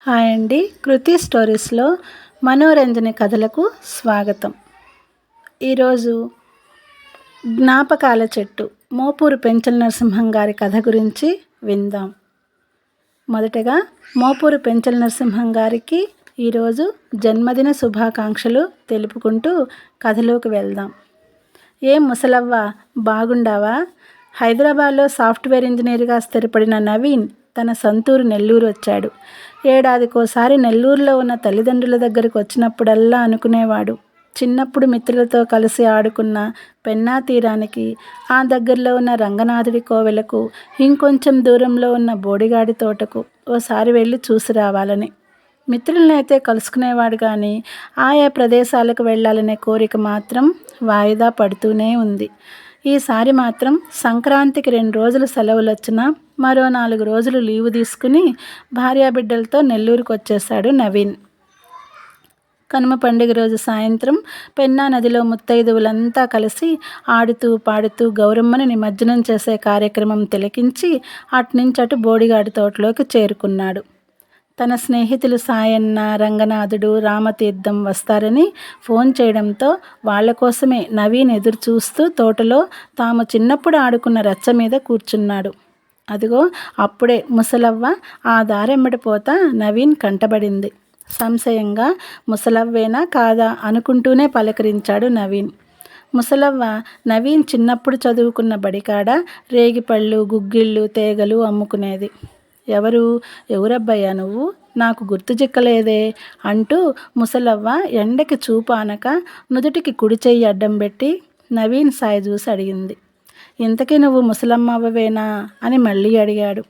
Hi అండి. కృతి స్టోరీస్లో మనోరంజన కథలకు స్వాగతం. ఈరోజు జ్ఞాపకాల చెట్టు మోపూరు పెంచల నరసింహం గారి కథ గురించి విందాం. మొదటగా మోపూరు పెంచల నరసింహం గారికి ఈరోజు జన్మదిన శుభాకాంక్షలు తెలుపుకుంటూ కథలోకి వెళ్దాం. ఏం ముసలవ్వ బాగుండావా? హైదరాబాద్లో సాఫ్ట్వేర్ ఇంజనీర్గా స్థిరపడిన నవీన్ తన సొంతూరు నెల్లూరు వచ్చాడు. ఏడాదికోసారి నెల్లూరులో ఉన్న తల్లిదండ్రుల దగ్గరకు వచ్చినప్పుడల్లా అనుకునేవాడు. చిన్నప్పుడు మిత్రులతో కలిసి ఆడుకున్న పెన్నా తీరానికి ఆ దగ్గరలో ఉన్న రంగనాథుడి కోవెలకు ఇంకొంచెం దూరంలో ఉన్న బోడిగాడి తోటకు ఓసారి వెళ్ళి చూసి రావాలని. మిత్రులను అయితే కలుసుకునేవాడు కానీ ఆయా ప్రదేశాలకు వెళ్ళాలనే కోరిక మాత్రం వాయిదా పడుతూనే ఉంది. ఈసారి మాత్రం సంక్రాంతికి రెండు రోజులు సెలవులు వచ్చినా మరో నాలుగు రోజులు లీవు తీసుకుని భార్యాబిడ్డలతో నెల్లూరుకు వచ్చేశాడు నవీన్. కనుమ పండుగ రోజు సాయంత్రం పెన్నా నదిలో ముత్తైదువులంతా కలిసి ఆడుతూ పాడుతూ గౌరమ్మని నిమజ్జనం చేసే కార్యక్రమం తిలకించి అట్నుంచటు బోడిగాడి తోటలోకి చేరుకున్నాడు. తన స్నేహితులు సాయన్న రంగనాథుడు రామతీర్థం వస్తారని ఫోన్ చేయడంతో వాళ్ళ కోసమే నవీన్ ఎదురు చూస్తూ తోటలో తాము చిన్నప్పుడు ఆడుకున్న రచ్చ మీద కూర్చున్నాడు. అదిగో అప్పుడే ముసలవ్వ ఆ దారెమ్మడిపోత నవీన్ కంటబడింది. సంశయంగా ముసలవ్వేనా కాదా అనుకుంటూనే పలకరించాడు నవీన్. ముసలవ్వ నవీన్ చిన్నప్పుడు చదువుకున్న బడికాడ రేగిపళ్ళు గుగ్గిళ్ళు తేగలు అమ్ముకునేది. ఎవరు? ఎవరబ్బయ్యా నువ్వు? నాకు గుర్తు చిక్కలేదే అంటూ ముసలవ్వ ఎండకి చూపు అనక నుదుటికి కుడి చెయ్యి అడ్డం పెట్టి నవీన్ సాయి చూసి అడిగింది. ఇంతకీ నువ్వు ముసలమ్మవ్వవేనా అని మళ్ళీ అడిగాడు.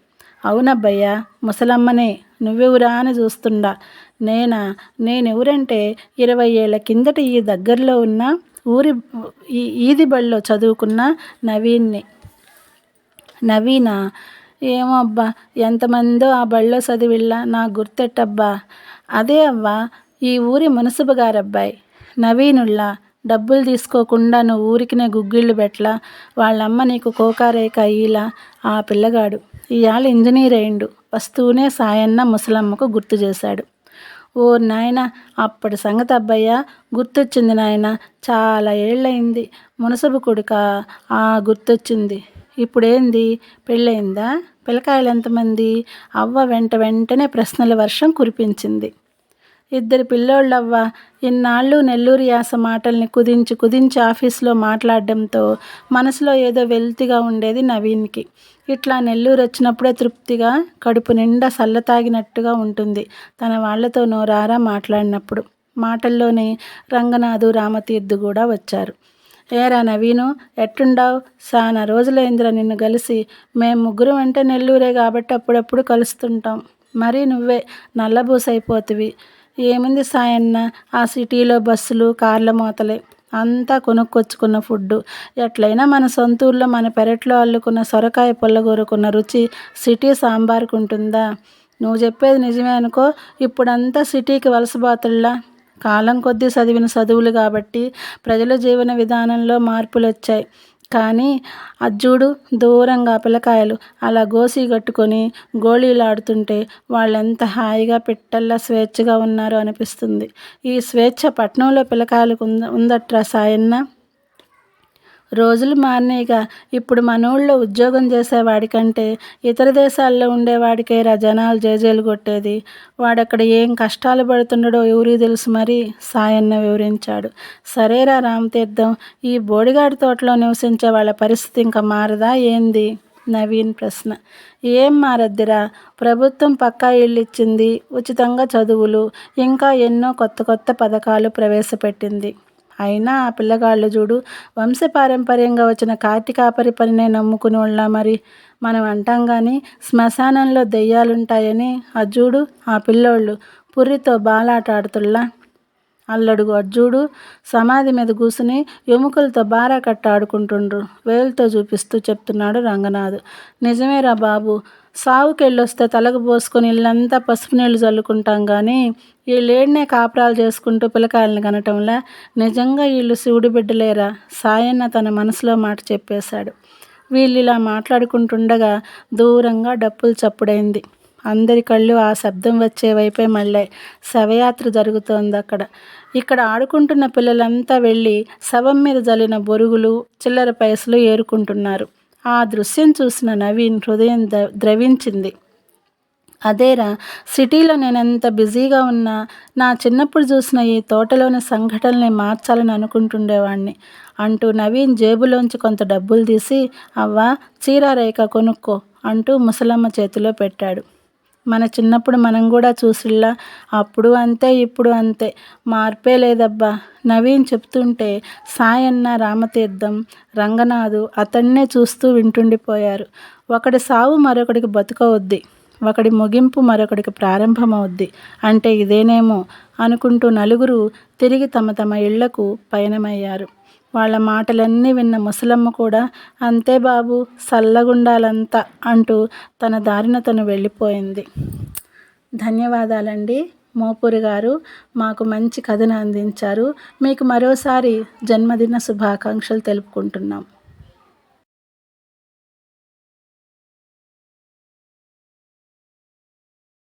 అవునబ్బయ్యా ముసలమ్మనే. నువ్వెవరా అని చూస్తుండా. నేనా? నేనెవరంటే ఇరవై ఏళ్ళ కిందట ఈ దగ్గరలో ఉన్న ఊరి ఈ ఈది బడిలో చదువుకున్న నవీన్ని. నవీనా? ఏమో అబ్బా ఎంతమందో ఆ బళ్ళో చదివిళ్ళా నాకు గుర్తెట్టబ్బా. అదే అవ్వా ఈ ఊరి మునసుబు గారబ్బాయి. నవీనుళ్ళా డబ్బులు తీసుకోకుండా నువ్వు ఊరికినే గుగ్గిళ్ళు పెట్లా వాళ్ళమ్మ నీకు కోకారేక అయ్యిలా ఆ పిల్లగాడు. ఇవాళ ఇంజనీర్ అయిండు వస్తూనే సాయన్న ముసలమ్మకు గుర్తు చేశాడు. ఓ నాయన అప్పటి సంగతి అబ్బయ్య గుర్తొచ్చింది నాయన చాలా ఏళ్ళయింది మునసబు కొడుక ఆ గుర్తొచ్చింది. ఇప్పుడేంది? పెళ్ళయిందా? పిల్లకాయలు ఎంతమంది? అవ్వ వెంట వెంటనే ప్రశ్నల వర్షం కురిపించింది. ఇద్దరు పిల్లోళ్ళవ్వ ఇన్నాళ్ళు నెల్లూరు యాస మాటల్ని కుదించి కుదించి ఆఫీస్లో మాట్లాడడంతో మనసులో ఏదో వెల్తిగా ఉండేది నవీన్కి. ఇట్లా నెల్లూరు వచ్చినప్పుడే తృప్తిగా కడుపు నిండా సల్లతాగినట్టుగా ఉంటుంది తన వాళ్ళతో నోరారా మాట్లాడినప్పుడు. మాటల్లోనే రంగనాథు రామతీర్థు కూడా వచ్చారు. ఏరా నవీను ఎట్టుండావు? సానా రోజులైందిరా నిన్ను కలిసి మేము ముగ్గురం అంటే నెల్లూరే కాబట్టి అప్పుడప్పుడు కలుస్తుంటాం. మరి నువ్వే నల్లబూసైపోతివి ఏముంది సాయన్న? ఆ సిటీలో బస్సులు కార్ల మూతలే. అంతా కొనుక్కొచ్చుకున్న ఫుడ్ ఎట్లయినా మన సొంతూరులో మన పెరట్లో అల్లుకున్న సొరకాయ పుల్లగూరుకున్న రుచి సిటీ సాంబార్కు ఉంటుందా నువ్వు చెప్పేది నిజమే అనుకో. ఇప్పుడంతా సిటీకి వలసబాతుల్లా కాలం కొద్దీ చదివిన చదువులు కాబట్టి ప్రజల జీవన విధానంలో మార్పులు వచ్చాయి కానీ అజ్జుడు దూరంగా పిల్లకాయలు అలా గోసి కట్టుకొని గోళీలాడుతుంటే వాళ్ళెంత హాయిగా పిట్టల్లా స్వేచ్ఛగా ఉన్నారో అనిపిస్తుంది. ఈ స్వేచ్ఛ పట్నంలో పిల్లకాయలకు ఉంద ఉందట్రా సాయన్న? రోజులు మారినాయిగా. ఇప్పుడు మనోళ్ళలో ఉద్యోగం చేసేవాడికంటే ఇతర దేశాల్లో ఉండేవాడికేరా జనాలు జేజేలు కొట్టేది. వాడక్కడ ఏం కష్టాలు పడుతున్నాడో ఎవరికి తెలుసు మరి? సాయన్న వివరించాడు. సరేరా రామతీర్థం ఈ బోడిగాడి తోటలో నివసించే వాళ్ళ పరిస్థితి ఇంకా మారదా ఏంది? నవీన్ ప్రశ్న. ఏం మారద్దిరా? ప్రభుత్వం పక్కా ఇల్లు ఇచ్చింది ఉచితంగా చదువులు ఇంకా ఎన్నో కొత్త కొత్త పథకాలు ప్రవేశపెట్టింది. అయినా ఆ పిల్లగాళ్ళు చూడు వంశపారంపర్యంగా వచ్చిన కార్తీకాపరి పనినే నమ్ముకుని వాళ్ళ మరి. మనం అంటాం కానీ శ్మశానంలో దెయ్యాలుంటాయని. అజ్జుడు ఆ పిల్లోళ్ళు పుర్రితో బాలాట ఆడుతుల్లా అల్లడుగు. అర్జుడు సమాధి మీద కూసుని ఎముకలతో బారా కట్ట ఆడుకుంటుండ్రు వేలుతో చూపిస్తూ చెప్తున్నాడు రంగనాథ్. నిజమేరా బాబు సావుకెళ్ళొస్తే తలకు పోసుకొని ఇల్లంతా పసుపు నీళ్ళు చల్లుకుంటాం కానీ వీళ్ళేడనే కాపురాలు చేసుకుంటూ పిల్లకాయలను కనటంలా నిజంగా వీళ్ళు శివుడి బిడ్డలేరా? సాయన్న తన మనసులో మాట చెప్పేశాడు. వీళ్ళు ఇలా మాట్లాడుకుంటుండగా దూరంగా డప్పులు చప్పుడైంది. అందరి కళ్ళు ఆ శబ్దం వచ్చే వైపే మళ్ళాయి. శవయాత్ర జరుగుతోంది అక్కడ. ఇక్కడ ఆడుకుంటున్న పిల్లలంతా వెళ్ళి శవం మీద జల్లిన బొరుగులు చిల్లర పైసలు ఏరుకుంటున్నారు. ఆ దృశ్యం చూసిన నవీన్ హృదయం ద్రవించింది. అదేరా సిటీలో నేనెంత బిజీగా ఉన్నా నా చిన్నప్పుడు చూసిన ఈ తోటలోని సంఘటనల్ని మార్చాలని అనుకుంటుండేవాణ్ణి అంటూ నవీన్ జేబులోంచి కొంత డబ్బులు తీసి అవ్వ చీర రేఖ కొనుక్కో అంటూ ముసలమ్మ చేతిలో పెట్టాడు. మన చిన్నప్పుడు మనం కూడా చూసిల్లా అప్పుడు అంతే ఇప్పుడు అంతే. మార్పే లేదబ్బా. నవీన్ చెప్తుంటే సాయన్న రామతీర్థం రంగనాథు అతన్నే చూస్తూ వింటుండిపోయారు. ఒకటి సావు మరొకడికి బతుకవద్ది ఒకడి ముగింపు మరొకడికి ప్రారంభమవుద్ది. అంటే ఇదేనేమో అనుకుంటూ నలుగురు తిరిగి తమ తమ ఇళ్ళకు పయనమయ్యారు. వాళ్ళ మాటలన్నీ విన్న ముసలమ్మ కూడా అంతే బాబు సల్లగుండాలంతా అంటూ తన దారిన తను వెళ్ళిపోయింది. ధన్యవాదాలండి మోపూరి గారు. మాకు మంచి కథను అందించారు. మీకు మరోసారి జన్మదిన శుభాకాంక్షలు తెలుపుకుంటున్నాం.